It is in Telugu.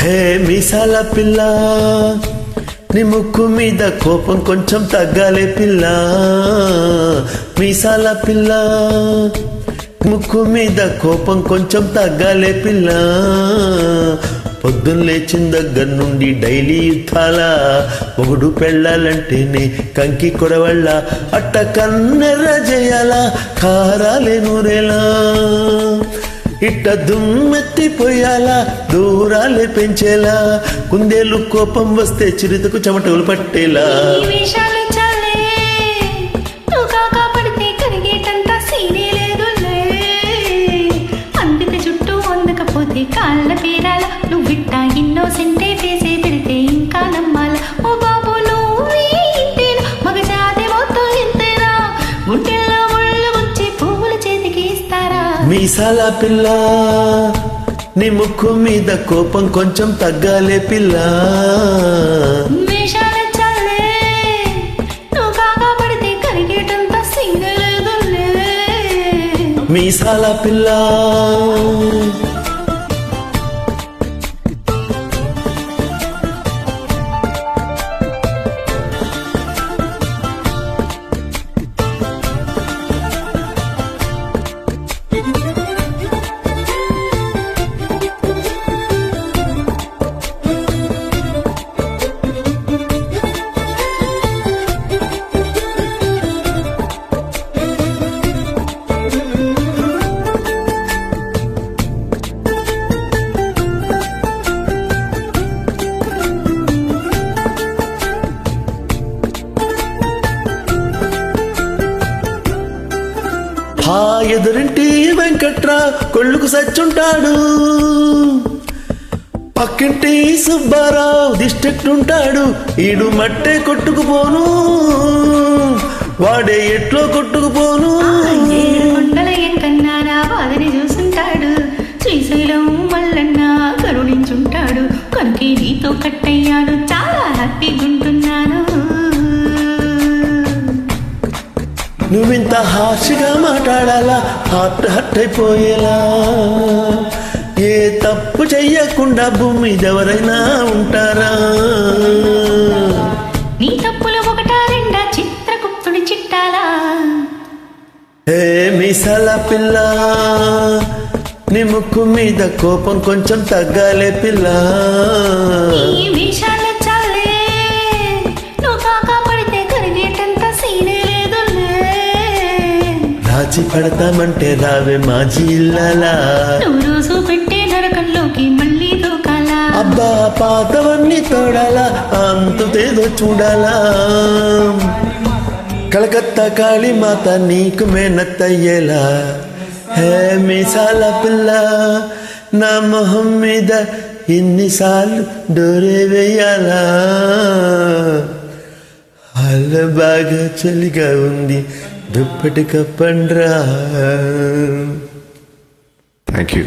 హే మీసాల పిల్ల నీ ముక్కు మీద కోపం కొంచెం తగ్గాలే పిల్ల. మీసాల పిల్ల ముక్కు మీద కోపం కొంచెం తగ్గాలే పిల్ల. పొద్దున్న లేచిన దగ్గర నుండి డైలీ యుద్ధాల మొగుడు పెళ్ళాలంటేనే కంకి కొడవళ్ళ అట్ట కన్నెర్ర చేయాలా కారాలే నూరేలా. ఇట్ట దుమ్మెత్తిపోయాలా దూరాలే పెంచేలా కుందేలు కోపం వస్తే చిరుతకు చెమటలు పట్టేలా. కాళ్ళ పేరాల నువ్వు ఇట్టా చుట్టూ ఇన్నోసెంటే వేసే పెడితే ఇంకా నమ్మాల. ఓ బాబు మీసాల పిల్ల నీ ముక్కు మీద కోపం కొంచెం తగ్గాలే పిల్ల. మీసాల పిల్ల ఎదురింటి వెంకట్రా కొళ్ళుకు సచ్చుంటాడు. పక్కింటి సుబ్బారావు డిస్ట్రిక్ట్ ఉంటాడు ఈడు మట్టే కొట్టుకుపోను. వాడే ఎట్లో కొట్టుకుపోను. ఏడు కొండల ఎంకన్నారా వాదని చూసుంటాడు. శ్రీశైలం మల్లన్న కరుణించుంటాడు. కనుకే నీతో కట్టయ్యాను చాలా హ్యాపీగుంటున్నాను నువ్వింత హార్ష్గా మాట్లాడాలా? హార్ట్ హట్ అయిపోయేలా ఏ తప్పు చెయ్యకుండా భూమి ఎవరైనా ఉంటారా? నీ తప్పులు ఒకటా రెండా? చిత్రగుప్తుడి చిట్టాలా? ఏ మిసల పిల్ల నీ ముక్కు మీద కోపం కొంచెం తగ్గాలే పిల్ల. రాజీ పడతామంటే రావే మాజీ నువ్వు రోజు పెట్టే నరకంలోకి మళ్ళీ దూకాలా. అబ్బా పాతవన్నీ తోడాలా అంతుతేదో చూడాలా. కలకత్తా కాళీ మాత నీకు మేనత్తయ్యేలా హే మీసాల పిల్ల నా మొహం మీద ఇన్నిసార్లు డోరే వేయాలా. అల్ల బాగా చలిగా ఉంది దుప్పటి కప్పండ్రా థ్యాంక్ యూ